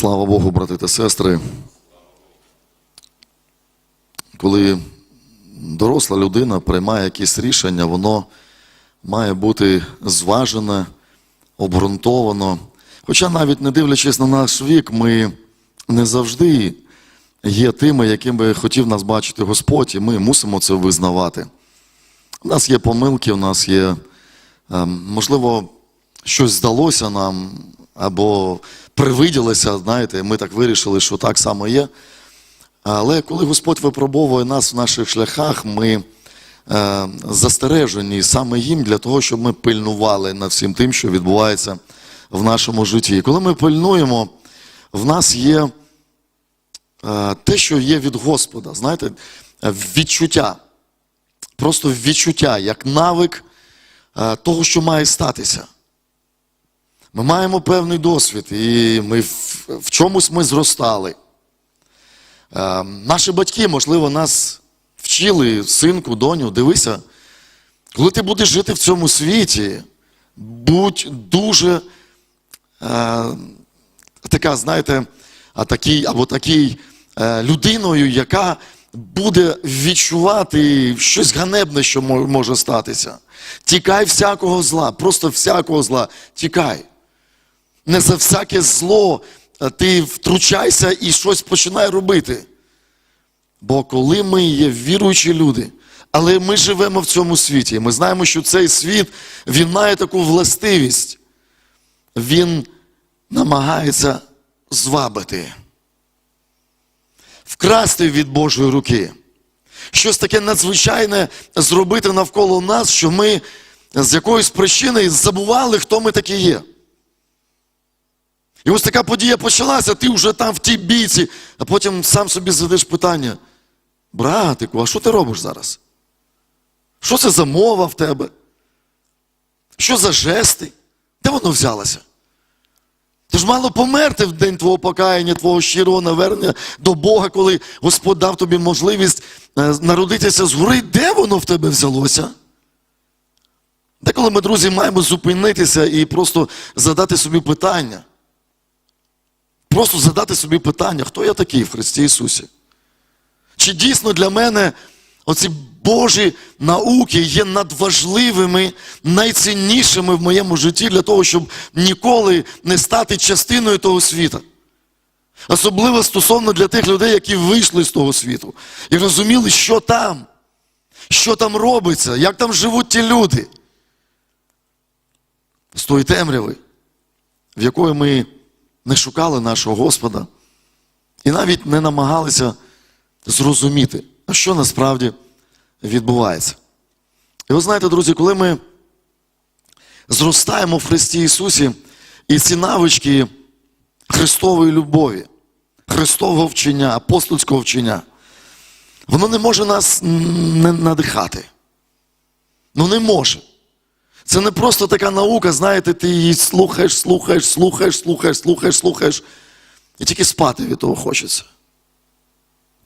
Слава Богу, брати та сестри. Коли доросла людина приймає якісь рішення, воно має бути зважене, обґрунтовано. Хоча навіть не дивлячись на наш вік, ми не завжди є тими, яким би хотів нас бачити Господь, і ми мусимо це визнавати. У нас є помилки, у нас є, ем, можливо, щось здалося нам або привиділося, знаєте, ми так вирішили, що так само є. Але коли Господь випробовує нас в наших шляхах, ми е, застережені саме їм для того, щоб ми пильнували над всім тим, що відбувається в нашому житті. Коли ми пильнуємо, в нас є е, те, що є від Господа, знаєте, відчуття. Просто відчуття, як навик е, того, що має статися. Ми маємо певний досвід, і ми в, в чомусь ми зростали. Е, наші батьки, можливо, нас вчили, синку, доню, дивися, коли ти будеш жити в цьому світі, будь дуже е, така, знаєте, такий, або такий е, людиною, яка буде відчувати щось ганебне, що може статися. Тікай всякого зла, просто всякого зла, тікай. Не за всяке зло е, ти втручайся і щось починай робити. Бо коли ми є віруючі люди, але ми живемо в цьому світі, ми знаємо, що цей світ він має таку властивість, він намагається звабити, вкрасти від Божої руки. Щось таке надзвичайне зробити навколо нас, що ми з якоїсь причини забували, хто ми такі є. І ось така подія почалася, ти вже там в тій бійці, а потім сам собі задаєш питання: братику, а що ти робиш зараз? Що це за мова в тебе? Що за жести? Де воно взялося? Ти ж мало померти в день твого покаяння, твого щирого навернення до Бога, коли Господь дав тобі можливість е, народитися згори. Де воно в тебе взялося? Деколи ми, друзі, маємо зупинитися і просто задати собі питання. Просто задати собі питання, хто я такий в Христі Ісусі? Чи дійсно для мене оці Божі науки є надважливими, найціннішими в моєму житті для того, щоб ніколи не стати частиною того світу? Особливо стосовно для тих людей, які вийшли з того світу і розуміли, що там, що там робиться, як там живуть ті люди. З тої темряви, в якої ми не шукали нашого Господа і навіть не намагалися зрозуміти, а що насправді відбувається. І ви знаєте, друзі, коли ми зростаємо в Христі Ісусі, і ці навички Христової любові, Христового вчення, апостольського вчення, воно не може нас не надихати. Ну не може. Це не просто така наука, знаєте, ти її слухаєш, слухаєш, слухаєш, слухаєш, слухаєш, слухаєш, і тільки спати від того хочеться.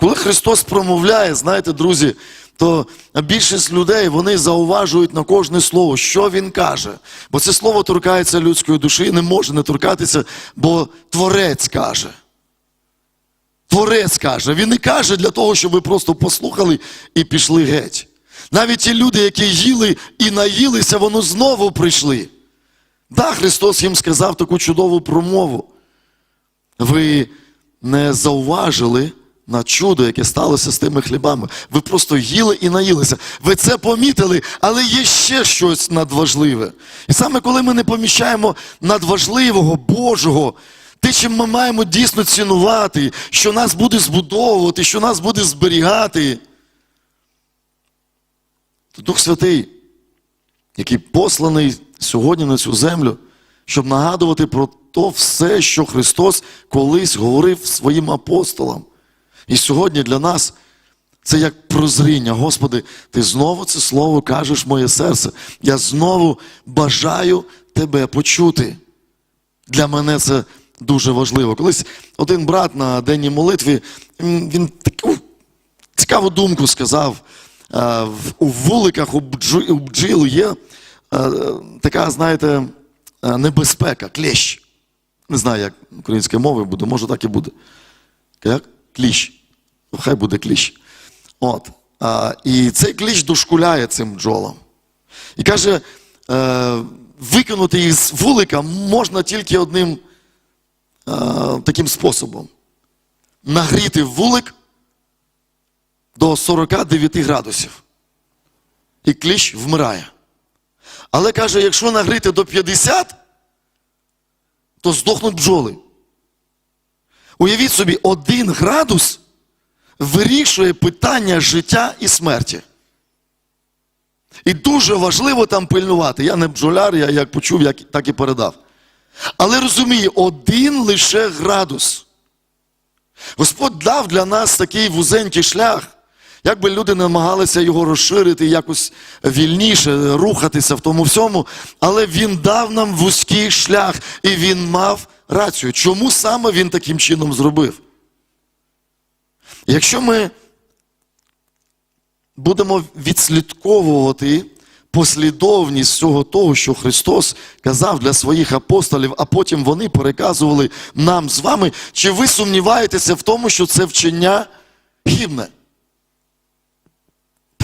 Коли Христос промовляє, знаєте, друзі, то більшість людей вони зауважують на кожне слово, що Він каже. Бо це слово торкається людської душі і не може не торкатися, бо Творець каже. Творець каже. Він не каже для того, щоб ви просто послухали і пішли геть. Навіть ті люди, які їли і наїлися, вони знову прийшли. Да, Христос їм сказав таку чудову промову. Ви не зауважили на чудо, яке сталося з тими хлібами. Ви просто їли і наїлися. Ви це помітили, але є ще щось надважливе. І саме коли ми не поміщаємо надважливого, Божого, те, чим ми маємо дійсно цінувати, що нас буде збудовувати, що нас буде зберігати, то Дух Святий, який посланий сьогодні на цю землю, щоб нагадувати про то все, що Христос колись говорив своїм апостолам. І сьогодні для нас це як прозріння. Господи, Ти знову це слово кажеш в моє серце. Я знову бажаю тебе почути. Для мене це дуже важливо. Колись один брат на денній молитві, він таку цікаву думку сказав. У вуликах у бджіл є така, знаєте, небезпека, клещ. Не знаю, як українською мовою буде, може так і буде. Як? Кліщ. Хай буде кліщ. От. І цей кліщ дошкуляє цим бджолам. І каже, е, викинути їх з вулика можна тільки одним е, таким способом. Нагріти вулик до 49 градусів. І кліщ вмирає. Але каже, якщо нагріти до 50, то здохнуть бджоли. Уявіть собі, один градус вирішує питання життя і смерті. І дуже важливо там пильнувати. Я не бджоляр, я як почув, як, так і передав. Але розумію, один лише градус. Господь дав для нас такий вузенький шлях. Як би люди намагалися його розширити, якось вільніше рухатися в тому всьому, але він дав нам вузький шлях, і він мав рацію. Чому саме він таким чином зробив? Якщо ми будемо відслідковувати послідовність всього того, що Христос казав для своїх апостолів, а потім вони переказували нам з вами, чи ви сумніваєтеся в тому, що це вчення гідне?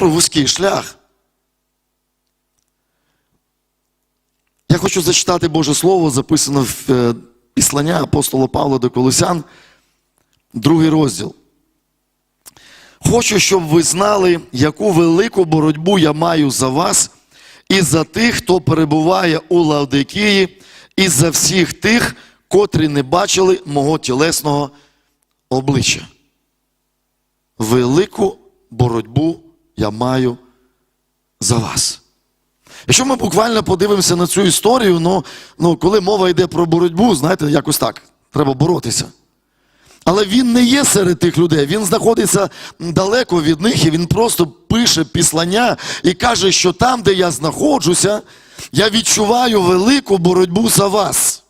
Про вузький шлях. Я хочу зачитати Боже Слово, записане в е, післання апостола Павла до Колосян, другий розділ. Хочу, щоб ви знали, яку велику боротьбу я маю за вас і за тих, хто перебуває у Лавдикії, і за всіх тих, котрі не бачили мого тілесного обличчя. Велику боротьбу я маю за вас. Якщо ми буквально подивимося на цю історію, ну, ну коли мова йде про боротьбу, знаєте, якось так, треба боротися. Але він не є серед тих людей, він знаходиться далеко від них, і він просто пише післання і каже, що там, де я знаходжуся, я відчуваю велику боротьбу за вас.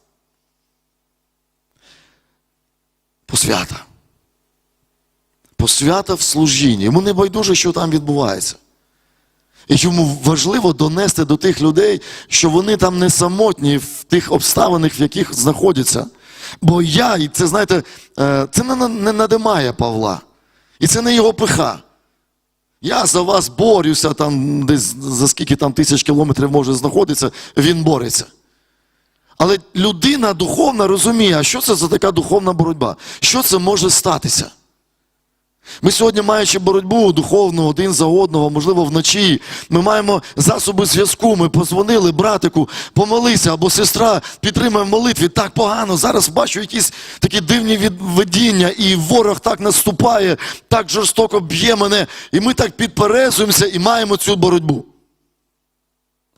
Посвята. Посвята в служінні. Йому не байдуже, що там відбувається. І йому важливо донести до тих людей, що вони там не самотні в тих обставинах, в яких знаходяться. Бо я, і це, знаєте, е, це не, надимає Павла. І це не його пиха. Я за вас борюся, там десь за скільки там тисяч кілометрів може знаходитися, він бореться. Але людина духовна розуміє, а що це за така духовна боротьба? Що це може статися? Ми сьогодні, маючи боротьбу духовну один за одного, можливо, вночі, ми маємо засоби зв'язку. Ми позвонили братику, помолися, або сестра підтримає в молитві. Так погано. Зараз бачу якісь такі дивні видіння, і ворог так наступає, так жорстоко б'є мене. І ми так підперезуємося і маємо цю боротьбу.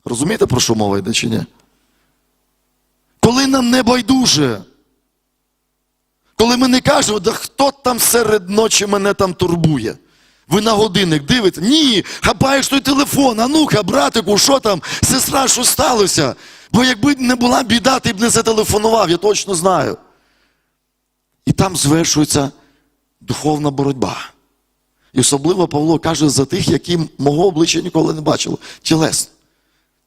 Розумієте, про що мова йде чи ні? Коли нам не байдуже. Коли ми не кажемо, да хто там серед ночі мене там турбує. Ви на годинник дивите? Ні, хапаєш той телефон, а ну-ка, братику, що там, сестра, що сталося? Бо якби не була біда, ти б не зателефонував, я точно знаю. І там звершується духовна боротьба. І особливо Павло каже за тих, які мого обличчя ніколи не бачили. Тілесно.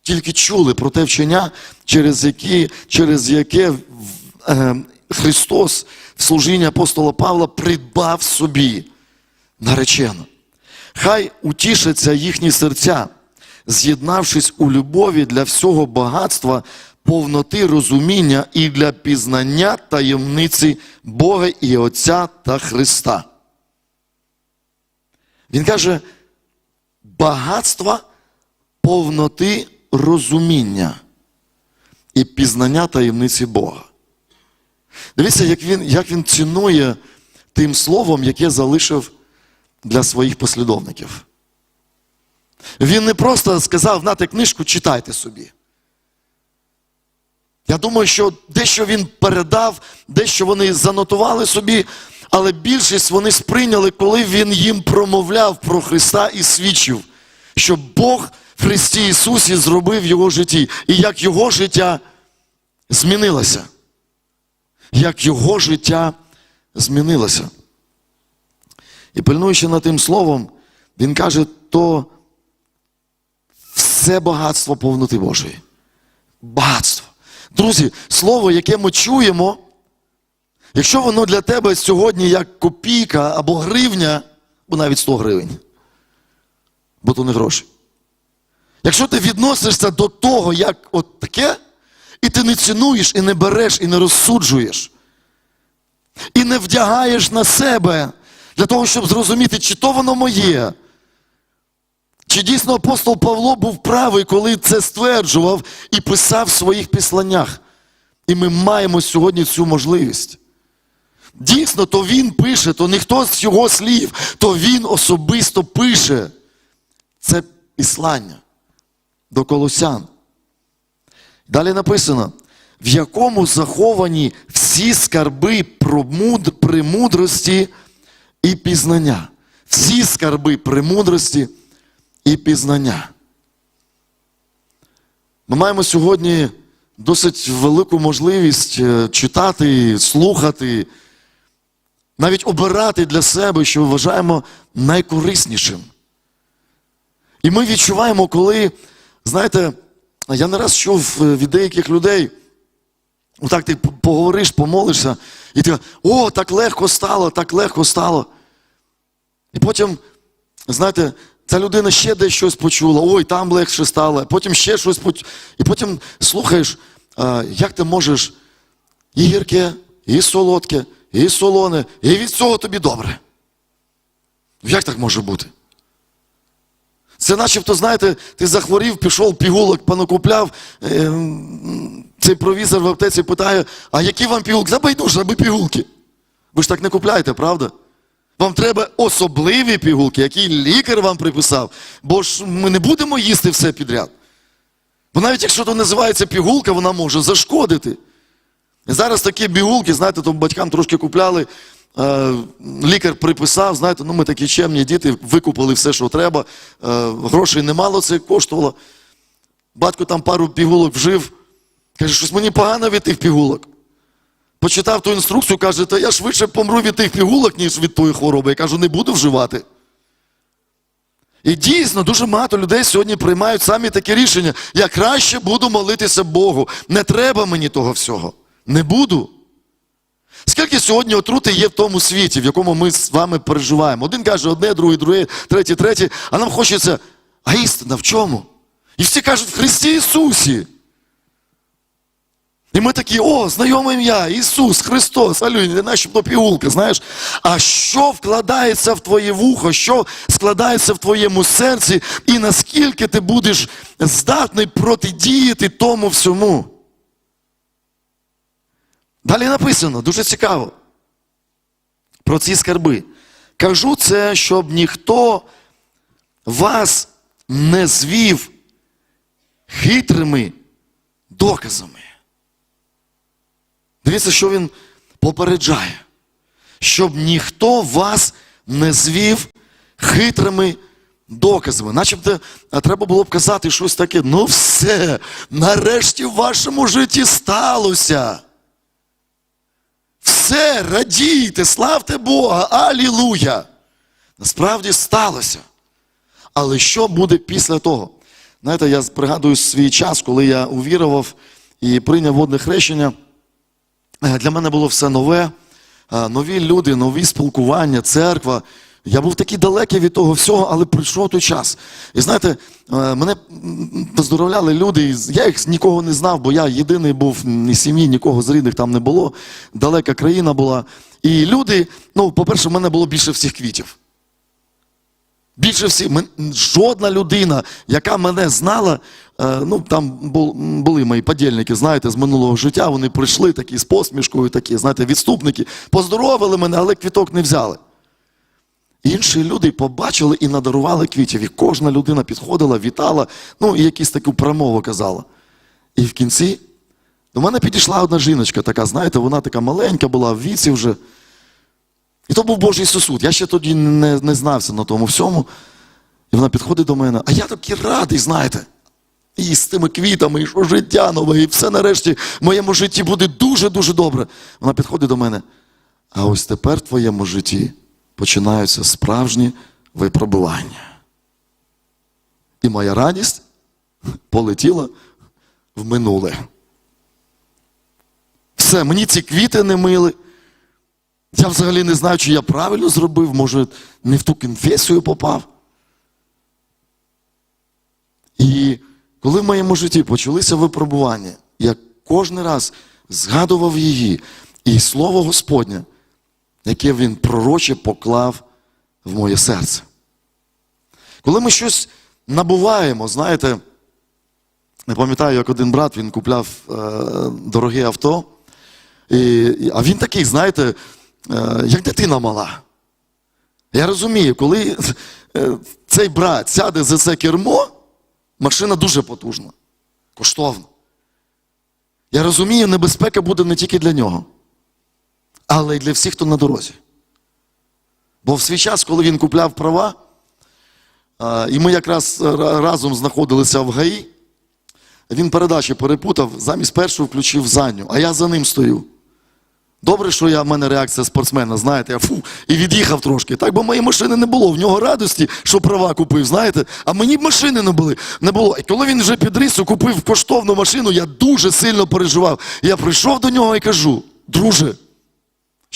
Тільки чули про те вчення, через, які, через яке е, Христос в служінні апостола Павла придбав собі наречену. Хай утішаться їхні серця, з'єднавшись у любові для всього багатства, повноти розуміння і для пізнання таємниці Бога і Отця та Христа. Він каже, багатства повноти розуміння і пізнання таємниці Бога. Дивіться, як він, як він цінує тим словом, яке залишив для своїх послідовників. Він не просто сказав, нате книжку, читайте собі. Я думаю, що дещо він передав, дещо вони занотували собі, але більшість вони сприйняли, коли він їм промовляв про Христа і свідчив, що Бог в Христі Ісусі зробив його житті, і як його життя змінилося як його життя змінилося. І пильнуючи над тим словом, він каже, то все багатство повноти Божої. Багатство. Друзі, слово, яке ми чуємо, якщо воно для тебе сьогодні як копійка або гривня, або навіть 100 гривень, бо то не гроші. Якщо ти відносишся до того, як от таке, і ти не цінуєш, і не береш, і не розсуджуєш, і не вдягаєш на себе для того, щоб зрозуміти, чи то воно моє. Чи дійсно апостол Павло був правий, коли це стверджував і писав в своїх післаннях? І ми маємо сьогодні цю можливість. Дійсно, то він пише, то не хто з його слів, то він особисто пише. Це післання до колосян. Далі написано, в якому заховані всі скарби премудрості і пізнання. Всі скарби премудрості і пізнання. Ми маємо сьогодні досить велику можливість е, читати, слухати, навіть обирати для себе, що вважаємо найкориснішим. І ми відчуваємо, коли, знаєте, я не раз чув е, від деяких людей, отак ти поговориш, помолишся, і ти, о, так легко стало, так легко стало. І потім, знаєте, ця людина ще десь щось почула, ой, там легше стало, потім ще щось почула. І потім слухаєш, як ти можеш і гірке, і солодке, і солоне, і від цього тобі добре. Як так може бути? Це начебто, знаєте, ти захворів, пішов, пігулок понакупляв, е, цей провізор в аптеці питає, а які вам пігулки? Та байдуже, аби пігулки. Ви ж так не купляєте, правда? Вам треба особливі пігулки, які лікар вам приписав, бо ж ми не будемо їсти все підряд. Бо навіть якщо то називається пігулка, вона може зашкодити. І зараз такі пігулки, знаєте, то батькам трошки купляли, лікар приписав, знаєте, ну ми такі чемні діти, викупили все, що треба, е, грошей немало це коштувало. Батько там пару пігулок вжив, каже, щось мені погано від тих пігулок. Почитав ту інструкцію, каже, та я швидше помру від тих пігулок, ніж від тої хвороби. Я кажу, не буду вживати. І дійсно дуже багато людей сьогодні приймають самі такі рішення. Я краще буду молитися Богу. Не треба мені того всього. Не буду. Скільки сьогодні отрути є в тому світі, в якому ми з вами переживаємо? Один каже одне, другий, друге, третє, третє, а нам хочеться, а істина в чому? І всі кажуть, в Христі Ісусі. І ми такі, о, знайоме ім'я, Ісус, Христос, алюнь, начебто пігулка, знаєш. А що вкладається в твоє вухо, що складається в твоєму серці, і наскільки ти будеш здатний протидіяти тому всьому? Далі написано, дуже цікаво. Про ці скарби. Кажу це, щоб ніхто вас не звів хитрими доказами. Дивіться, що він попереджає, щоб ніхто вас не звів хитрими доказами. Начебто треба було б казати щось таке, ну все, нарешті в вашому житті сталося. Все, радійте, славте Бога, алілуя. Насправді сталося. Але що буде після того? Знаєте, я пригадую свій час, коли я увірував і прийняв водне хрещення. Е, Для мене було все нове, е, нові люди, нові спілкування, церква. Я був такий далекий від того всього, але прийшов той час. І знаєте, е, мене поздоровляли люди, я їх нікого не знав, бо я єдиний був ні сім'ї, нікого з рідних там не було. Далека країна була. І люди, ну, по-перше, в мене було більше всіх квітів. Більше всіх, жодна людина, яка мене знала, е, ну там були мої подільники, знаєте, з минулого життя, вони прийшли такі з посмішкою, такі, знаєте, відступники, поздоровили мене, але квіток не взяли. Інші люди побачили і надарували квітів. І кожна людина підходила, вітала, ну і якісь таку промову казала. І в кінці до мене підійшла одна жіночка, така, знаєте, вона така маленька була, в віці вже. І то був Божий сосуд. Я ще тоді не, не знався на тому всьому. І вона підходить до мене, а я такий радий, знаєте. І з тими квітами, і що життя нове, і все нарешті в моєму житті буде дуже-дуже добре. Вона підходить до мене. А ось тепер в твоєму житті починаються справжні випробування. І моя радість полетіла в минуле. все, мені ці квіти не мили. Я взагалі не знаю, чи я правильно зробив, може, не в ту конфесію попав. І коли в моєму житті почалися випробування, я кожен раз згадував її і слово Господнє, яке він пророче поклав в моє серце. Коли ми щось набуваємо, знаєте, я пам'ятаю, як один брат він купляв е, дороге авто, і, а він такий, знаєте, е, як дитина мала. Я розумію, коли е, цей брат сяде за це кермо, машина дуже потужна, коштовна. Я розумію, небезпека буде не тільки для нього, але й для всіх, хто на дорозі. Бо в свій час, коли він купляв права, і ми якраз разом знаходилися в ГАІ, він передачі перепутав, замість першого включив задню, а я за ним стою. Добре, що я, в мене реакція спортсмена, знаєте, я фу, і від'їхав трошки. Так, бо моєї машини не було. В нього радості, що права купив, знаєте, а мені б машини не були. Не було. І коли він вже підріс, і купив коштовну машину, я дуже сильно переживав. Я прийшов до нього і кажу: друже,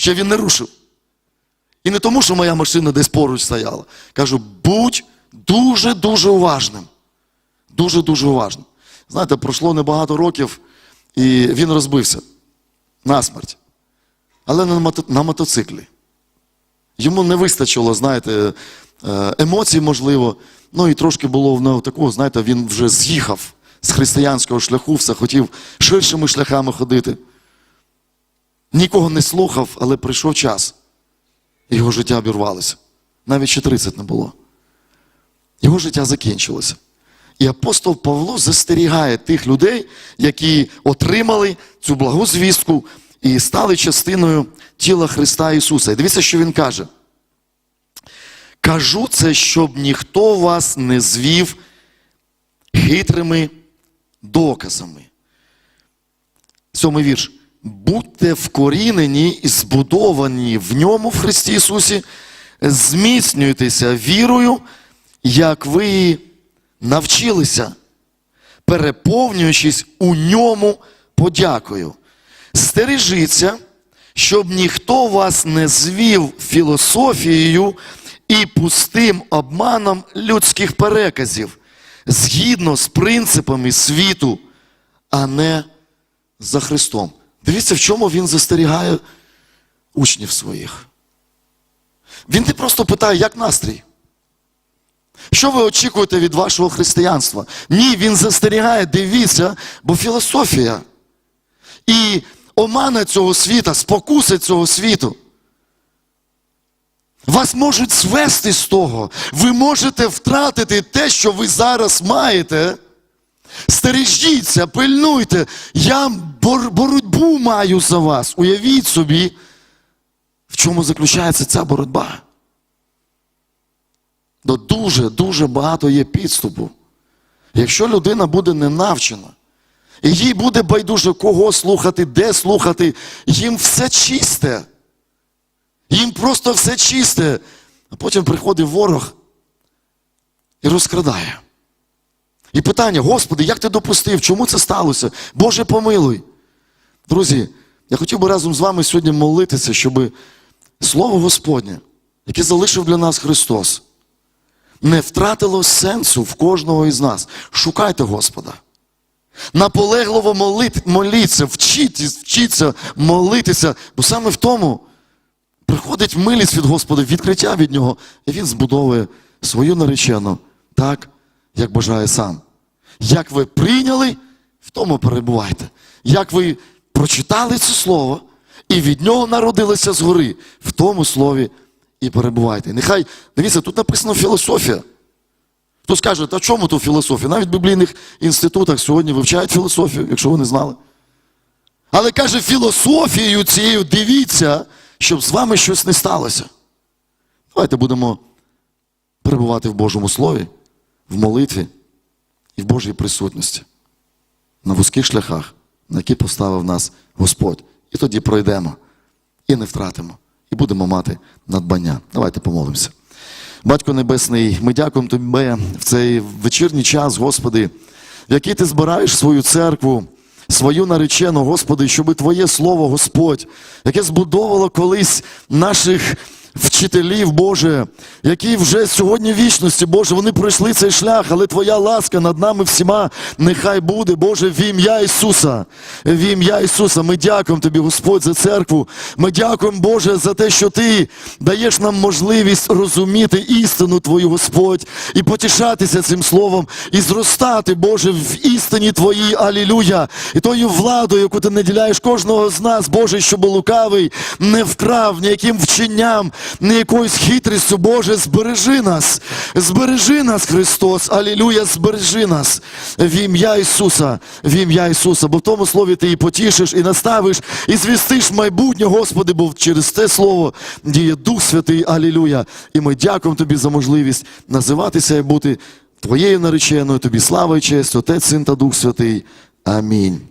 ще він не рушив. І не тому, що моя машина десь поруч стояла. Кажу, будь дуже-дуже уважним. Дуже-дуже уважним. Знаєте, пройшло небагато років, і він розбився насмерть. Але на мотоциклі. Йому не вистачило, знаєте, е, емоцій, можливо. Ну і трошки було в нього такого, знаєте, він вже з'їхав з християнського шляху, все хотів ширшими шляхами ходити. Нікого не слухав, але прийшов час. Його життя обірвалося. Навіть ще 30 не було. Його життя закінчилося. І апостол Павло застерігає тих людей, які отримали цю благу звістку і стали частиною тіла Христа Ісуса. І дивіться, що Він каже. Кажу це, щоб ніхто вас не звів хитрими доказами. Сьомий вірш. Будьте вкорінені і збудовані в ньому в Христі Ісусі, зміцнюйтеся вірою, як ви навчилися, переповнюючись у ньому подякою. Стережіться, щоб ніхто вас не звів філософією і пустим обманом людських переказів, згідно з принципами світу, а не за Христом. Дивіться, в чому він застерігає учнів своїх. Він не просто питає, як настрій. Що ви очікуєте від вашого християнства? Ні, він застерігає, дивіться, бо філософія і омана цього світа, спокуси цього світу. Вас можуть звести з того. Ви можете втратити те, що ви зараз маєте. Стережіться, пильнуйте. Я бор- боротьбу маю за вас. Уявіть собі, в чому заключається ця боротьба. До дуже, дуже багато є підступу. Якщо людина буде не навчена, і їй буде байдуже кого слухати, де слухати, їм все чисте. Їм просто все чисте. А потім приходить ворог і розкрадає. І питання, Господи, як ти допустив? Чому це сталося? Боже, помилуй. Друзі, я хотів би разом з вами сьогодні молитися, щоб Слово Господнє, яке залишив для нас Христос, не втратило сенсу в кожного із нас. Шукайте Господа. Наполегливо моліться, вчіть, вчіться молитися, бо саме в тому приходить милість від Господа, відкриття від Нього, і Він збудовує свою наречену так, як бажає сам. Як ви прийняли, в тому перебувайте. Як ви прочитали це слово і від нього народилися згори, в тому слові і перебувайте. Нехай, дивіться, тут написано філософія. Хто скаже, та чому тут філософія? Навіть в біблійних інститутах сьогодні вивчають філософію, якщо ви не знали. Але каже, філософією цією дивіться, щоб з вами щось не сталося. Давайте будемо перебувати в Божому Слові, в молитві і в Божій присутності. На вузьких шляхах, на які поставив нас Господь. І тоді пройдемо, і не втратимо, і будемо мати надбання. Давайте помолимося. Батько Небесний, ми дякуємо Тобі в цей вечірній час, Господи, в який ти збираєш свою церкву свою наречену, Господи, щоб Твоє Слово, Господь, яке збудовувало колись наших вчителів, Боже, які вже сьогодні в вічності, Боже, вони пройшли цей шлях, але Твоя ласка над нами всіма нехай буде, Боже, в ім'я Ісуса. В ім'я Ісуса. Ми дякуємо Тобі, Господь, за церкву. Ми дякуємо, Боже, за те, що Ти даєш нам можливість розуміти істину Твою, Господь, і потішатися цим словом, і зростати, Боже, в істині Твоїй, алілюя, і тою владою, яку ти наділяєш кожного з нас, Боже, щоб лукавий не вкрав ніяким вченням, ні якоюсь хитрістю, Боже, збережи нас, збережи нас, Христос, алілюя, збережи нас. В ім'я Ісуса, в ім'я Ісуса, бо в тому слові ти і потішиш, і наставиш, і звістиш майбутнє, Господи, бо через це слово діє Дух Святий, алілюя. І ми дякуємо Тобі за можливість називатися і бути Твоєю нареченою, Тобі слава і честь, Отець, Син та Дух Святий. Амінь.